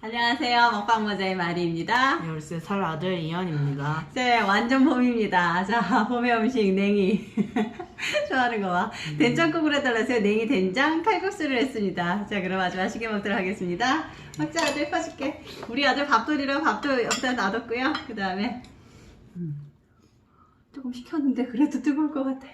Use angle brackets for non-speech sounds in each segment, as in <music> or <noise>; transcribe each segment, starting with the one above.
안녕하세요. 먹방 모자의 마리입니다. 13살 아들 이현입니다. 네, 완전 봄입니다. 자, 봄의 음식 냉이. <laughs> 좋아하는 거 봐. 된장국을 해달라 해서 냉이 된장 칼국수를 했습니다. 자, 그럼 아주 맛있게 먹도록 하겠습니다. 막자 아들 퍼줄게. 우리 아들 밥돌이랑 밥도 여기다 놔뒀고요. 그 다음에 조금 식혔는데 그래도 뜨거울 것 같아요.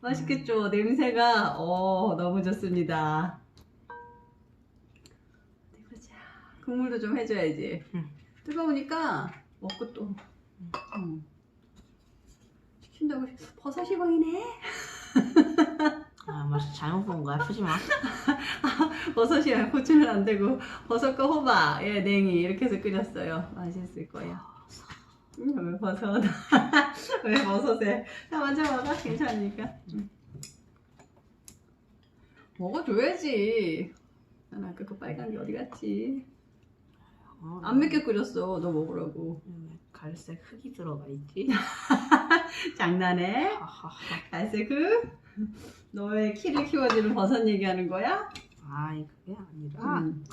맛있겠죠? 냄새가 어 너무 좋습니다. 국물도 좀 해줘야지. 응. 뜨거우니까 먹고 또 음. 시킨다고 버섯이 보이네. 아, 맛이 잘못 본 거야. 푸지 마. <laughs> 버섯이 고추는 안 되고 버섯과 호박, 예, 냉이 이렇게 해서 끓였어요. 맛있을 거예요. 음, 왜 버섯? <laughs> 왜 버섯에? 나 먼저 먹어. 괜찮으니까. 응. 먹어줘야지. 난 아까 그 빨간 게 어디 갔지? 어, 안 맵게 끓였어. 너 먹으라고. 왜 갈색 흙이 들어가 있지? <laughs> 장난해? 갈색 그 너의 키를 키워주는 버섯 얘기하는 거야? 아이, 그게 아니라. 음.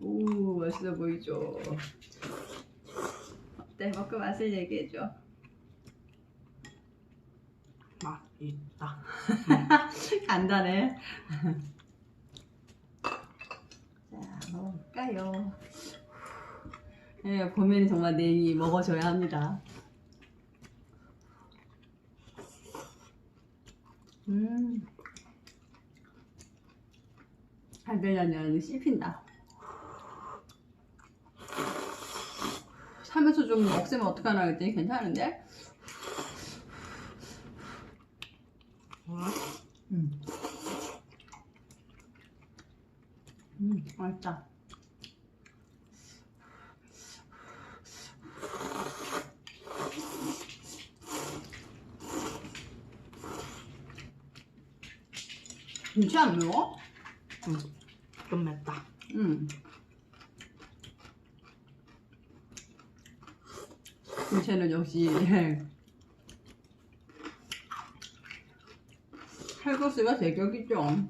오 맛있어 보이죠? 어때? 먹고 맛을 얘기해줘. 맛 있다. <laughs> 간단해. 자, 먹을까요? 예, 봄에는 정말 냉이 먹어줘야 합니다. 음. 달걀면이 씹힌다. 살면서 좀 억세면 어떡하나 그랬더니 괜찮은데? 어? 음. 음, 맛있다. 김치 안 매워? 음, 좀 맵다. 응. 김치는 역시 <laughs> 칼국수가 제격이죠.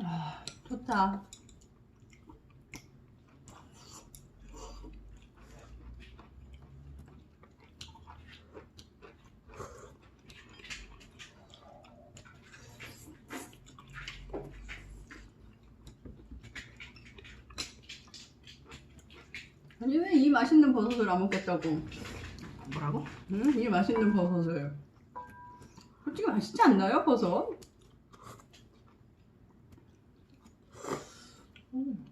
아, 좋다. 아니 왜 이 맛있는 버섯을 안 먹겠다고? 뭐라고? 응? 이 맛있는 버섯을. 솔직히 맛있지 않나요, 버섯? 음.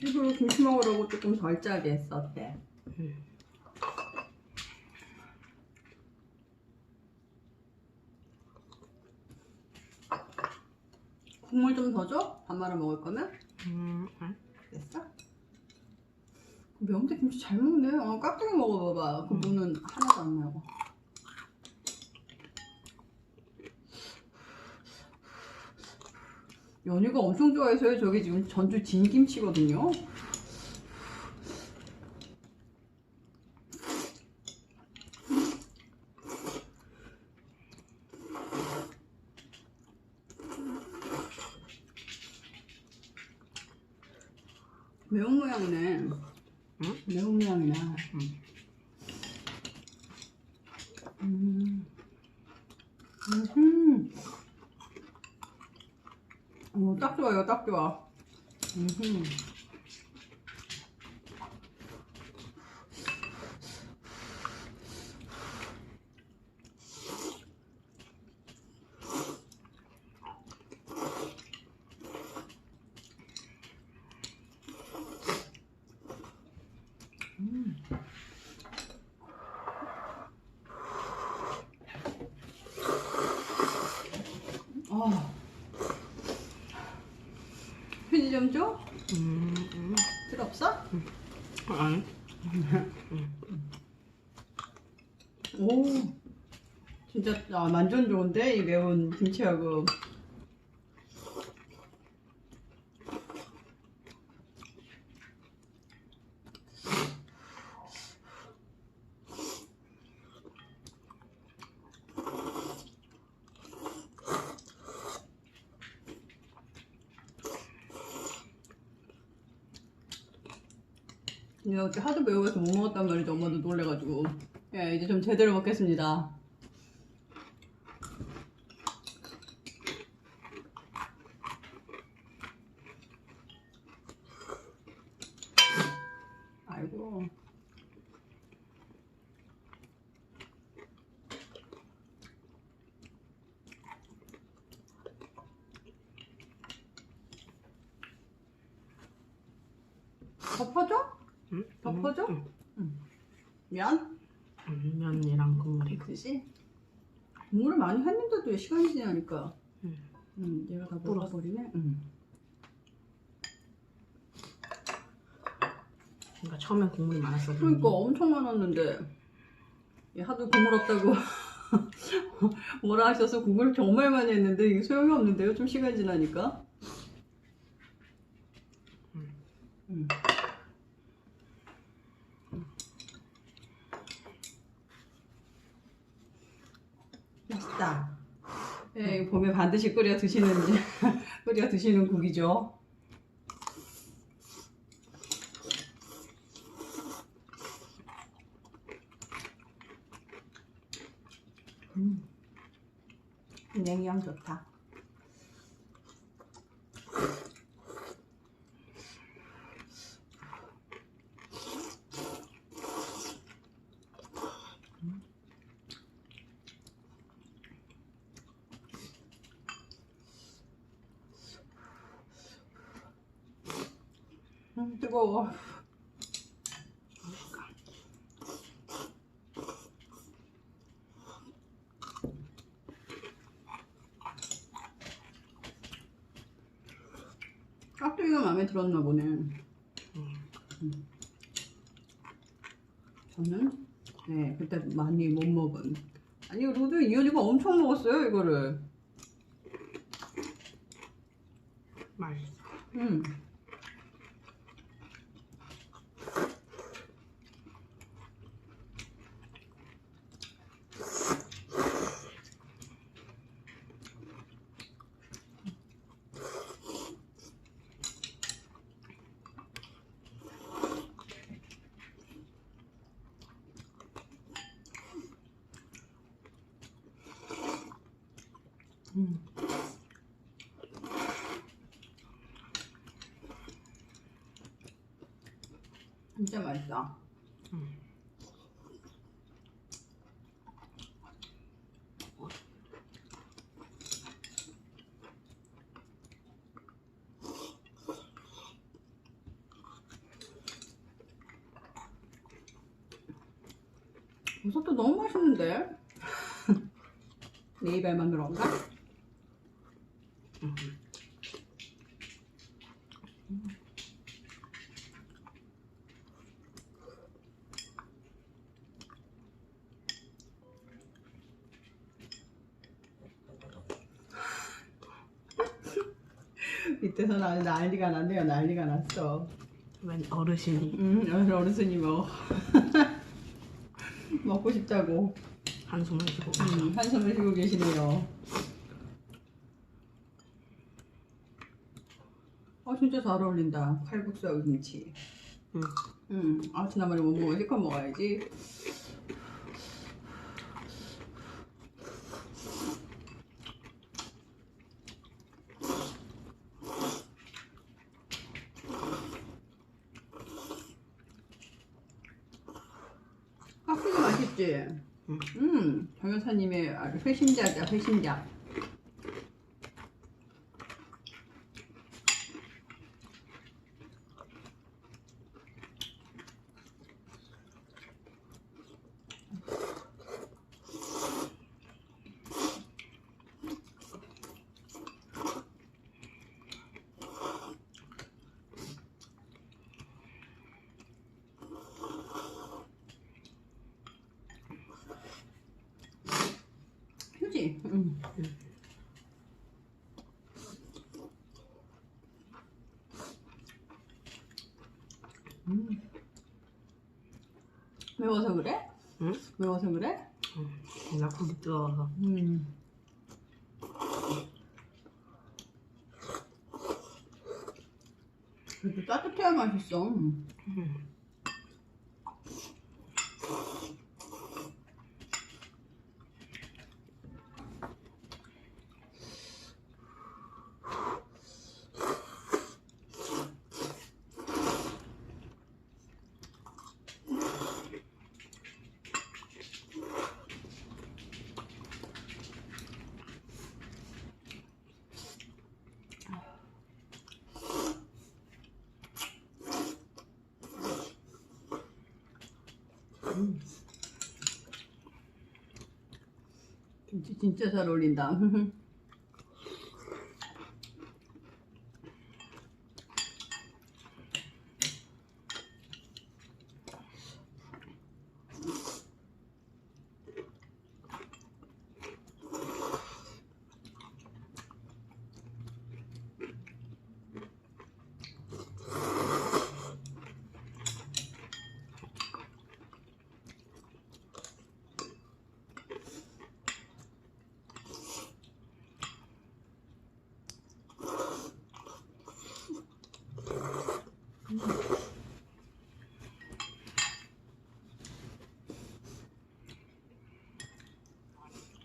일부러 김치 먹으라고 조금 덜 짜게 했었대. 음. 국물 좀 더 줘? 밥 말아 먹을 거면? 음, 음. 됐어? 명태 김치 잘 먹네. 어, 깍두기 먹어봐봐. 그 음. 무는 하나도 안 나고. 연희가 엄청 좋아해서요. 저게 지금 전주 진김치거든요. 매운 모양이네. 응? 매운 모양이네. 음. 음. 음. 오, 딱 좋아요, 딱 좋아. 음. 좀 줘? 음, 음. 필요 없어? 아니. 오 진짜 아, 완전 좋은데 이 매운 김치하고 내가 어제 하도 매워서 못 먹었단 말이죠 엄마도 놀래가지고. 예 이제 좀 제대로 먹겠습니다. 아이고. 덮어줘? 응? 덮어줘? 응. 면? 음, 면이랑 국물이. 그지? 국물을 많이 했는데도 왜 시간이 지나니까 응. 응, 얘가 다 불어. 먹어버리네 응. 그러니까 처음엔 국물이 많았어. 그러니까 엄청 많았는데 얘 하도 국물 없다고 <laughs> 뭐라 하셔서 국물을 정말 많이 했는데 이게 소용이 없는데요 좀 시간 지나니까 응. 응. 맛있다 예, 이거 봄에 반드시 끓여 드시는 <laughs> 끓여 드시는 국이죠 음. 냉이향 좋다. 음, 뜨거워. 깍두기가 마음에 들었나 보네. 음. 저는 네 그때 많이 못 먹은. 아니 로드 이현이가 엄청 먹었어요 이거를. 맛있어. 음. 음. 진짜 맛있다. 음. 버섯도 너무 맛있는데? 내 입에만 그런가? 음. 밑에서 나 난리가 났네요. 난리가 났어. 웬 어르신이 음, 어르신이 먹어. <laughs> 먹고 싶다고 한숨을 쉬고. 음, 한숨을 쉬고 계시네요. 아 진짜 잘 어울린다. 칼국수하고 김치. 응. 음, 아 지난번에 못 먹어. 실컷 먹어야지. 깍두기 맛있지? 응. 음, 정 여사님의 아주 회심작이야, 회심작. 그치? 음. 음. 매워서 그래? 응? 매워서 그래? 응. 나 고기 뜨거워서. 음. 그래도 따뜻해야 맛있어. 응. 김치 진짜 잘 어울린다. <laughs>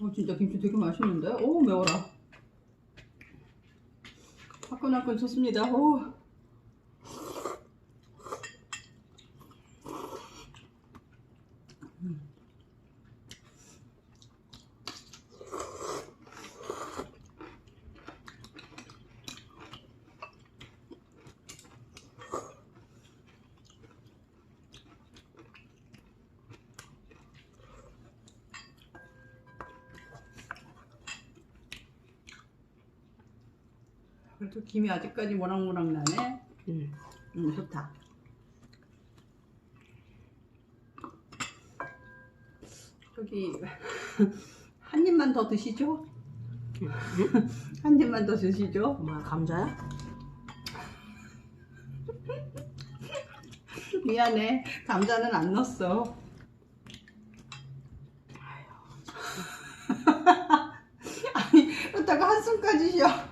어, 진짜 김치 되게 맛있는데? 오, 매워라. 화끈화끈 좋습니다. 오. 그래도 김이 아직까지 모락모락 나네. 응. 음, 좋다. 저기 <laughs> 한 입만 더 드시죠? 한 입만 더 드시죠? 뭐야 감자야? <laughs> 미안해. 감자는 안 넣었어. <laughs> 아니, 그렇다고 한숨까지 쉬어.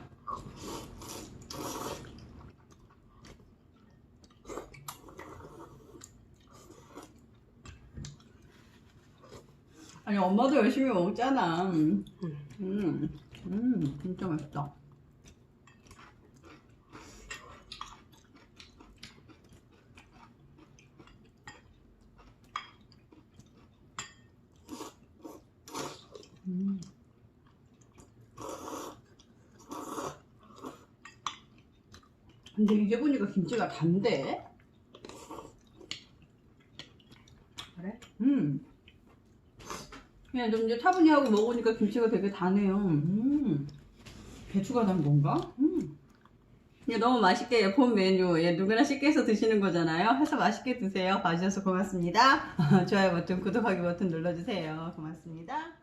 아니, 엄마도 열심히 먹잖아. 음, 응. 음, 음, 진짜 맛있다. 음. 근데 이제 보니까 김치가 단데? 그래? 음. 그냥 좀 이제 차분히 하고 먹으니까 김치가 되게 다네요. 음. 배추가 단 건가? 음. 너무 맛있게 본 메뉴, 예, 누구나 쉽게 해서 드시는 거잖아요. 해서 맛있게 드세요. 봐주셔서 고맙습니다. <laughs> 좋아요 버튼, 구독하기 버튼 눌러주세요. 고맙습니다.